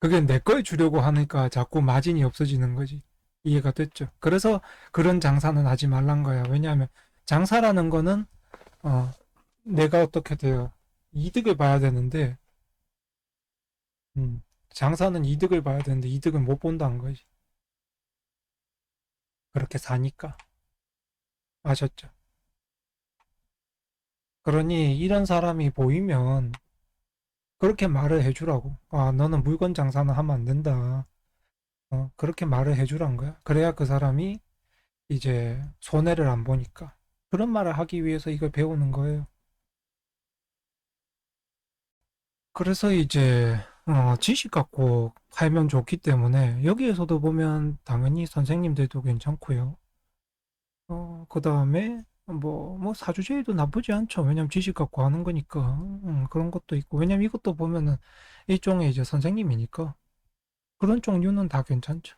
그게 내 거에 주려고 하니까 자꾸 마진이 없어지는 거지. 이해가 됐죠? 그래서 그런 장사는 하지 말란 거야. 왜냐하면 장사라는 거는 어 내가 어떻게 돼요? 이득을 봐야 되는데 음, 장사는 이득을 봐야 되는데 이득을 못 본다는 거지. 그렇게 사니까. 아셨죠? 그러니 이런 사람이 보이면 그렇게 말을 해주라고. 아, 너는 물건 장사는 하면 안 된다. 어, 그렇게 말을 해주란 거야. 그래야 그 사람이 이제 손해를 안 보니까. 그런 말을 하기 위해서 이걸 배우는 거예요. 그래서 이제 어, 지식 갖고 팔면 좋기 때문에 여기에서도 보면 당연히 선생님들도 괜찮고요. 어, 그 다음에 뭐, 뭐 사주제의도 나쁘지 않죠. 왜냐면 지식 갖고 하는 거니까. 음, 그런 것도 있고. 왜냐면 이것도 보면은 일종의 이제 선생님이니까. 그런 종류는 다 괜찮죠.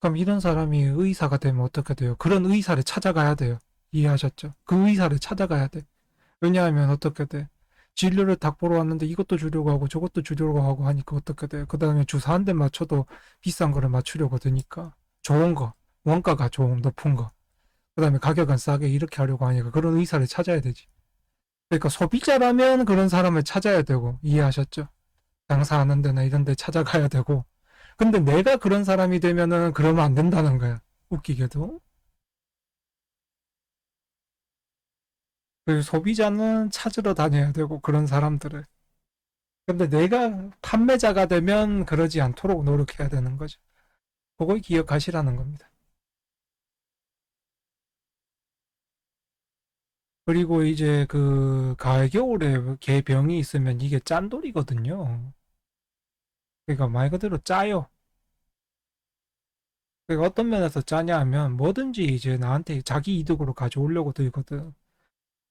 그럼 이런 사람이 의사가 되면 어떻게 돼요? 그런 의사를 찾아가야 돼요. 이해하셨죠? 그 의사를 찾아가야 돼. 왜냐하면 어떻게 돼? 진료를 딱 보러 왔는데 이것도 주려고 하고 저것도 주려고 하고 하니까 어떻게 돼요? 그 다음에 주사 한 대 맞춰도 비싼 거를 맞추려고 드니까 좋은 거, 원가가 좀 높은 거. 그 다음에 가격은 싸게 이렇게 하려고 하니까 그런 의사를 찾아야 되지. 그러니까 소비자라면 그런 사람을 찾아야 되고, 이해하셨죠? 장사하는 데나 이런 데 찾아가야 되고. 근데 내가 그런 사람이 되면은 그러면 안 된다는 거야. 웃기게도. 그 소비자는 찾으러 다녀야 되고, 그런 사람들을. 근데 내가 판매자가 되면 그러지 않도록 노력해야 되는 거죠. 그걸 기억하시라는 겁니다. 그리고 이제 그 가을 겨울에 개병이 있으면 이게 짠돌이거든요. 그러니까 말 그대로 짜요. 그러니까 어떤 면에서 짜냐 하면 뭐든지 이제 나한테 자기 이득으로 가져오려고 들거든.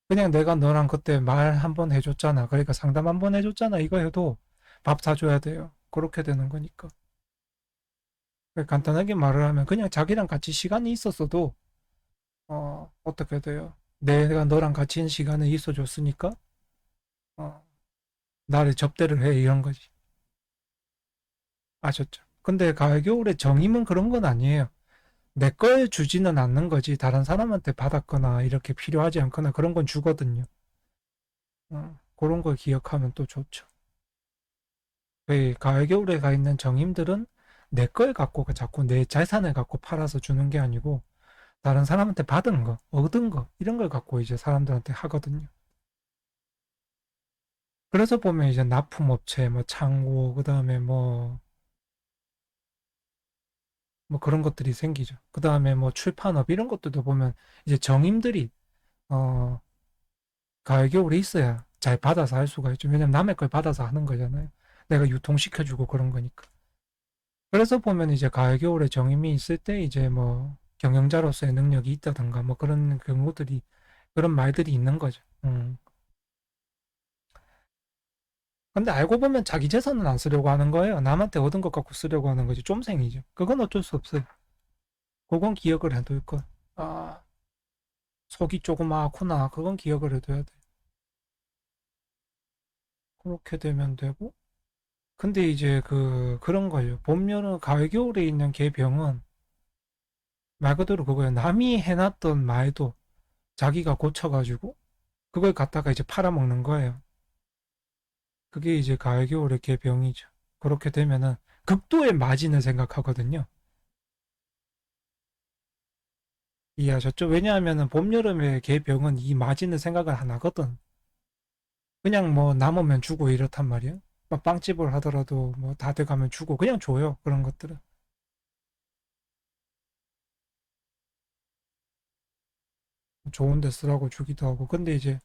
그냥 내가 너랑 그때 말 한 번 해줬잖아. 그러니까 상담 한 번 해줬잖아. 이거 해도 밥 사줘야 돼요. 그렇게 되는 거니까. 그러니까 간단하게 말을 하면 그냥 자기랑 같이 시간이 있었어도 어, 어떻게 돼요? 내가 너랑 같이 있는 시간을 있어줬으니까 어, 나를 접대를 해 이런 거지. 아셨죠? 근데 가을 겨울에 정임은 그런 건 아니에요. 내 걸 주지는 않는 거지. 다른 사람한테 받았거나 이렇게 필요하지 않거나 그런 건 주거든요. 어, 그런 걸 기억하면 또 좋죠. 그 가을 겨울에 가 있는 정임들은 내 걸 갖고 그 자꾸 내 재산을 갖고 팔아서 주는 게 아니고 다른 사람한테 받은 거, 얻은 거 이런 걸 갖고 이제 사람들한테 하거든요. 그래서 보면 이제 납품업체, 뭐 창고, 그 다음에 뭐, 뭐 그런 것들이 생기죠. 그 다음에 뭐 출판업 이런 것들도 보면 이제 정임들이, 어, 가을 겨울에 있어야 잘 받아서 할 수가 있죠. 왜냐면 남의 걸 받아서 하는 거잖아요. 내가 유통시켜주고 그런 거니까. 그래서 보면 이제 가을 겨울에 정임이 있을 때 이제 뭐 경영자로서의 능력이 있다던가 뭐 그런 경우들이 그런 말들이 있는 거죠. 음. 근데 알고 보면 자기 재산은 안 쓰려고 하는 거예요. 남한테 얻은 것 갖고 쓰려고 하는 거지. 쫌생이죠. 그건 어쩔 수 없어요. 그건 기억을 해둘 걸. 아, 속이 조그맣구나. 그건 기억을 해둬야 돼. 그렇게 되면 되고. 근데 이제 그, 그런 거예요. 봄, 여름, 가을, 겨울에 있는 개병은 말 그대로 그거예요. 남이 해놨던 말도 자기가 고쳐가지고 그걸 갖다가 이제 팔아먹는 거예요. 그게 이제 가을, 겨울의 개병이죠. 그렇게 되면은 극도의 마진을 생각하거든요. 이해하셨죠? 왜냐하면은 봄, 여름에 개병은 이 마진을 생각을 안 하거든. 그냥 뭐 남으면 주고 이렇단 말이에요. 막 빵집을 하더라도 뭐 다 돼가면 주고 그냥 줘요. 그런 것들은. 좋은 데 쓰라고 주기도 하고. 근데 이제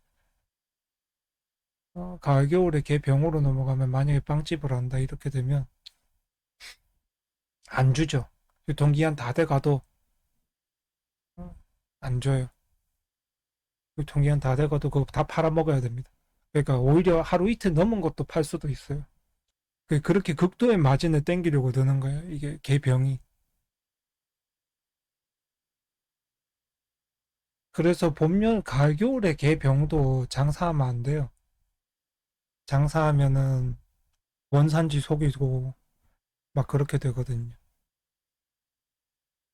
어, 가을 겨울에 걔 병으로 넘어가면 만약에 빵집을 한다 이렇게 되면 안 주죠. 유통기한 다 돼가도 어, 안 줘요. 유통기한 다 돼가도 그거 다 팔아먹어야 됩니다. 그러니까 오히려 하루 이틀 넘은 것도 팔 수도 있어요. 그- 그렇게 극도의 마진을 땡기려고 드는 거예요. 이게 걔 병이. 그래서 봄, 여 가을, 겨울에 걔 병도 장사하면 안 돼요. 장사하면은 원산지 속이고 막 그렇게 되거든요.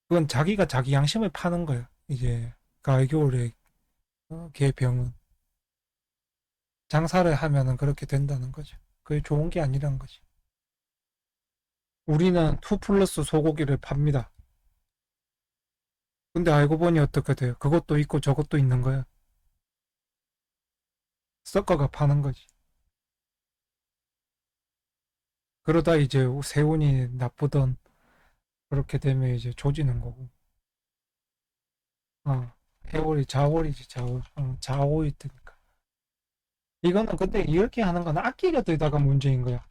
그건 자기가 자기 양심을 파는 거야. 이제 가을 겨울에 어, 개병은 장사를 하면은 그렇게 된다는 거죠. 그게 좋은 게 아니란 거지. 우리는 2 플러스 소고기를 팝니다. 근데 알고 보니 어떻게 돼요? 그것도 있고 저것도 있는 거야. 섞어가 파는 거지. 그러다 이제 세운이 나쁘던 그렇게 되면 이제 조지는 거고. 어, 해월이 자월이지 자월. 어, 자월이 뜨니까. 이거는 근데 이렇게 하는 건 아끼려 들다가 문제인 거야.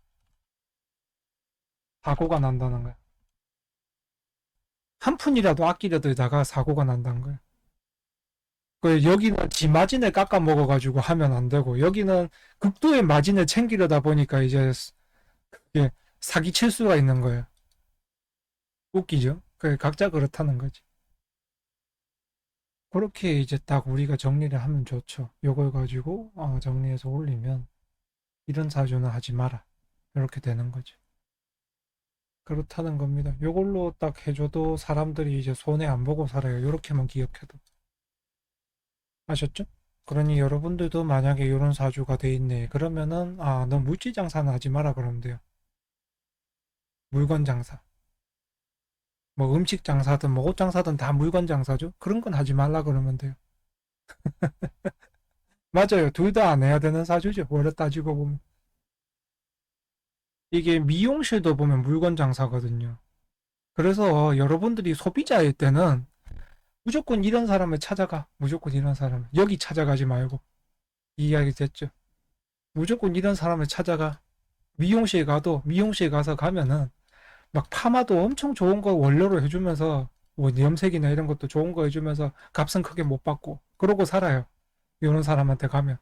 사고가 난다는 거야. 한 푼이라도 아끼려 들다가 사고가 난다는 거야. 그 여기는 지 마진을 깎아 먹어가지고 하면 안 되고 여기는 극도의 마진을 챙기려다 보니까 이제 그게 사기 칠 수가 있는 거예요. 웃기죠? 그 각자 그렇다는 거지. 그렇게 이제 딱 우리가 정리를 하면 좋죠. 요걸 가지고 어, 정리해서 올리면 이런 사주는 하지 마라. 이렇게 되는 거죠. 그렇다는 겁니다. 요걸로 딱 해줘도 사람들이 이제 손해 안 보고 살아요. 요렇게만 기억해도. 아셨죠? 그러니 여러분들도 만약에 이런 사주가 돼 있네. 그러면은 아, 너 물질 장사는 하지 마라 그러면 돼요. 물건 장사. 뭐 음식 장사든 뭐 옷 장사든 다 물건 장사죠. 그런 건 하지 말라 그러면 돼요. 맞아요. 둘 다 안 해야 되는 사주죠. 원래 따지고 보면. 이게 미용실도 보면 물건 장사거든요. 그래서 여러분들이 소비자일 때는 무조건 이런 사람을 찾아가. 무조건 이런 사람. 여기 찾아가지 말고. 이 이야기 됐죠? 무조건 이런 사람을 찾아가. 미용실 가도 미용실 가서 가면은 막 파마도 엄청 좋은 거 원료로 해주면서 뭐 염색이나 이런 것도 좋은 거 해주면서 값은 크게 못 받고 그러고 살아요. 이런 사람한테 가면.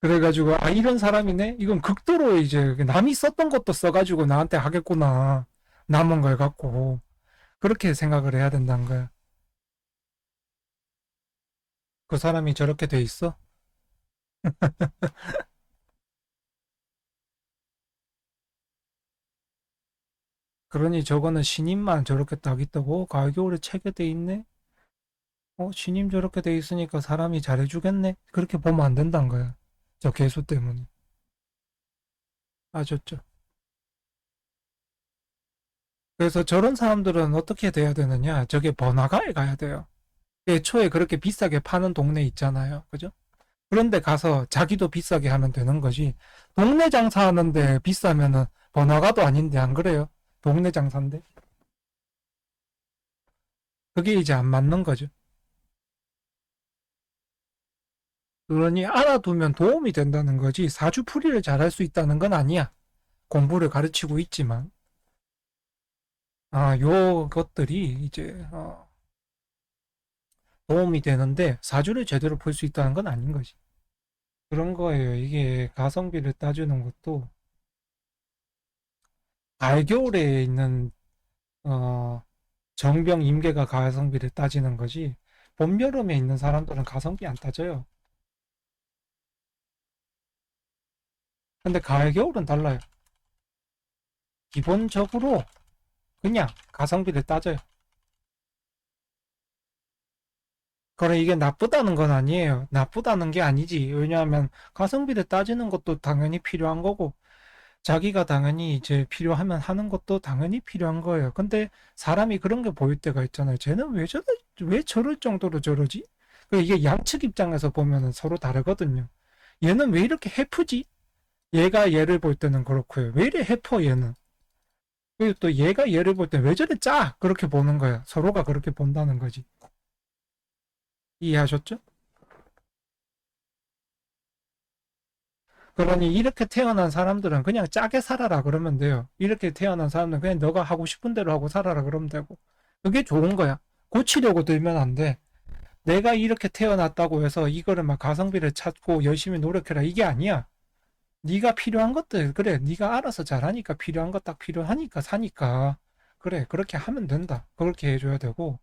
그래가지고 아 이런 사람이네? 이건 극도로 이제 남이 썼던 것도 써가지고 나한테 하겠구나. 남은 걸 갖고 그렇게 생각을 해야 된다는 거야. 그 사람이 저렇게 돼 있어? 그러니 저거는 신임만 저렇게 딱 있다고 가을 겨울에 책에 돼 있네? 어 신임 저렇게 돼 있으니까 사람이 잘해주겠네? 그렇게 보면 안 된다는 거야. 저 개수 때문에. 아셨죠? 그래서 저런 사람들은 어떻게 돼야 되느냐? 저게 번화가에 가야 돼요. 애초에 그렇게 비싸게 파는 동네 있잖아요. 그죠? 그런데 가서 자기도 비싸게 하면 되는 거지. 동네 장사하는데 비싸면은 번화가도 아닌데 안 그래요? 동네 장사인데. 그게 이제 안 맞는 거죠. 그러니 알아두면 도움이 된다는 거지 사주풀이를 잘할 수 있다는 건 아니야. 공부를 가르치고 있지만. 아, 요 것들이 이제 어, 도움이 되는데 사주를 제대로 풀수 있다는 건 아닌 거지. 그런 거예요. 이게 가성비를 따주는 것도 가을겨울에 있는 어, 정병 임계가 가성비를 따지는 거지. 봄, 여름에 있는 사람들은 가성비 안 따져요. 근데 가을, 겨울은 달라요. 기본적으로 그냥 가성비를 따져요. 그래, 이게 나쁘다는 건 아니에요. 나쁘다는 게 아니지. 왜냐하면 가성비를 따지는 것도 당연히 필요한 거고, 자기가 당연히 이제 필요하면 하는 것도 당연히 필요한 거예요. 근데 사람이 그런 게 보일 때가 있잖아요. 쟤는 왜 저러, 왜 저럴 정도로 저러지? 그 이게 양측 입장에서 보면은 서로 다르거든요. 얘는 왜 이렇게 해프지? 얘가 얘를 볼 때는 그렇고요. 왜 이래 해퍼 얘는? 그리고 또 얘가 얘를 볼 때 왜 저래 짜? 그렇게 보는 거야. 서로가 그렇게 본다는 거지. 이해하셨죠? 그러니 이렇게 태어난 사람들은 그냥 짜게 살아라 그러면 돼요. 이렇게 태어난 사람들은 그냥 너가 하고 싶은 대로 하고 살아라 그러면 되고. 그게 좋은 거야. 고치려고 들면 안 돼. 내가 이렇게 태어났다고 해서 이거를 막 가성비를 찾고 열심히 노력해라. 이게 아니야. 네가 필요한 것들 그래 네가 알아서 잘하니까 필요한 것 딱 필요하니까 사니까. 그래 그렇게 하면 된다. 그렇게 해줘야 되고.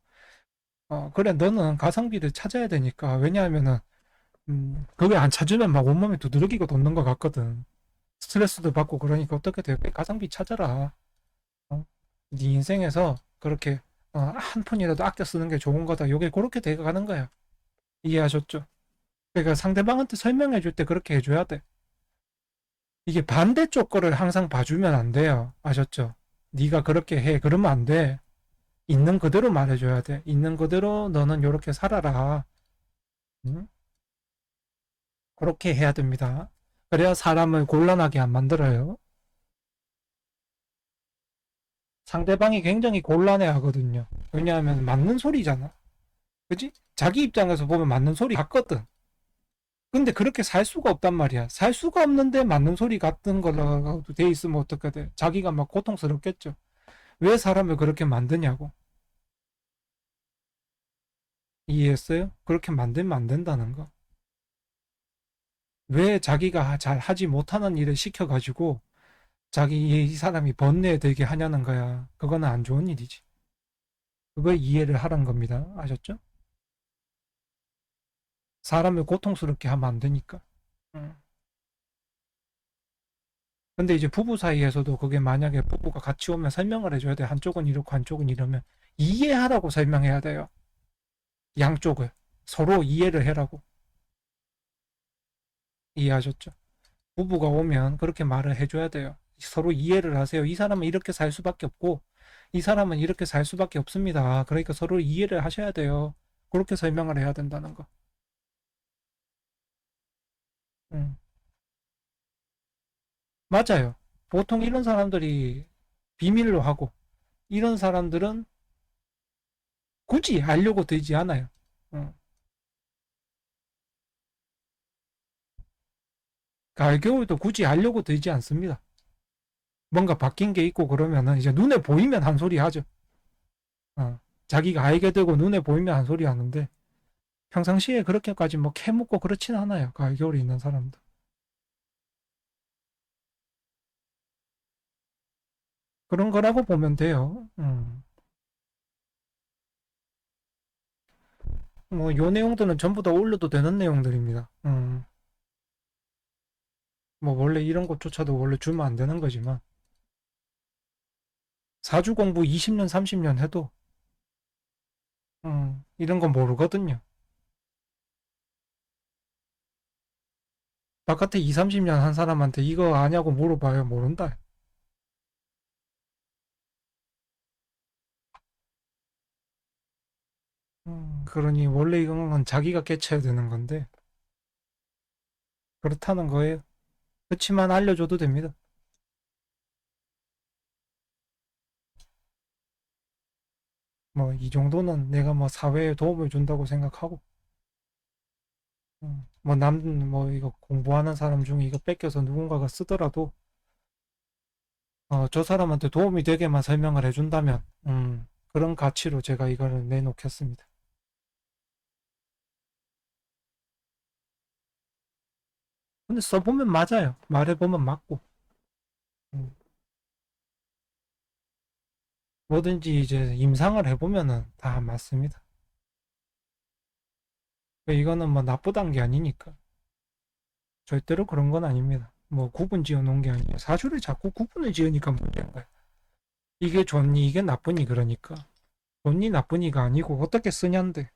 어 그래 너는 가성비를 찾아야 되니까. 왜냐하면은 음 그게 안 찾으면 막 온몸에 두드러기고 돋는 것 같거든. 스트레스도 받고 그러니까 어떻게 돼? 가성비 찾아라. 어? 네 인생에서 그렇게 어, 한 푼이라도 아껴 쓰는 게 좋은 거다. 요게 그렇게 돼가는 거야. 이해하셨죠? 그러니까 상대방한테 설명해 줄 때 그렇게 해줘야 돼 이게 반대쪽 거를 항상 봐주면 안 돼요. 아셨죠? 네가 그렇게 해. 그러면 안 돼. 있는 그대로 말해줘야 돼. 있는 그대로 너는 요렇게 살아라. 응? 그렇게 해야 됩니다. 그래야 사람을 곤란하게 안 만들어요. 상대방이 굉장히 곤란해 하거든요. 왜냐하면 맞는 소리잖아. 그지? 자기 입장에서 보면 맞는 소리 같거든 근데 그렇게 살 수가 없단 말이야 살 수가 없는데 맞는 소리 같은 걸로 돼 있으면 어떻게 돼 자기가 막 고통스럽겠죠 왜 사람을 그렇게 만드냐고. 이해했어요? 그렇게 만들면 안 된다는 거. 왜 자기가 잘 하지 못하는 일을 시켜가지고 자기 이 사람이 번뇌에 들게 하냐는 거야. 그거는 안 좋은 일이지. 그걸 이해를 하란 겁니다. 아셨죠? 사람을 고통스럽게 하면 안 되니까. 응. 근데 이제 부부 사이에서도 그게 만약에 부부가 같이 오면 설명을 해줘야 돼. 한쪽은 이렇고 한쪽은 이러면 이해하라고 설명해야 돼요. 양쪽을 서로 이해를 해라고. 이해하셨죠? 부부가 오면 그렇게 말을 해줘야 돼요. 서로 이해를 하세요. 이 사람은 이렇게 살 수밖에 없고 이 사람은 이렇게 살 수밖에 없습니다. 그러니까 서로 이해를 하셔야 돼요. 그렇게 설명을 해야 된다는 거. 음. 맞아요. 보통 이런 사람들이 비밀로 하고 이런 사람들은 굳이 알려고 들지 않아요. 어. 가을 겨울도 굳이 알려고 들지 않습니다. 뭔가 바뀐 게 있고 그러면은 이제 눈에 보이면 한 소리 하죠. 어. 자기가 알게 되고 눈에 보이면 한 소리 하는데 평상시에 그렇게까지 뭐 캐묻고 그렇진 않아요. 가을 겨울에 있는 사람들. 그런 거라고 보면 돼요. 음. 뭐, 요 내용들은 전부 다 올려도 되는 내용들입니다. 음. 뭐, 원래 이런 것조차도 원래 주면 안 되는 거지만, 사주 공부 20년, 30년 해도, 음, 이런 건 모르거든요. 바깥에 2, 30년 한 사람한테 이거 아냐고 물어봐요. 모른다. 음, 그러니 원래 이건 자기가 깨쳐야 되는 건데 그렇다는 거예요. 그렇지만 알려줘도 됩니다. 뭐 이 정도는 내가 뭐 사회에 도움을 준다고 생각하고 음, 뭐 남 뭐 이거 공부하는 사람 중에 이거 뺏겨서 누군가가 쓰더라도 어, 저 사람한테 도움이 되게만 설명을 해준다면 음, 그런 가치로 제가 이거를 내놓겠습니다. 근데 써보면 맞아요. 말해보면 맞고. 음. 뭐든지 이제 임상을 해보면은 다 맞습니다. 이거는 뭐 나쁘단 게 아니니까. 절대로 그런 건 아닙니다. 뭐 구분 지어 놓은 게 아니에요. 사주를 자꾸 구분을 지으니까 문제인 거야. 이게 좋니, 이게 나쁘니 그러니까. 좋니, 나쁘니가 아니고 어떻게 쓰냐인데.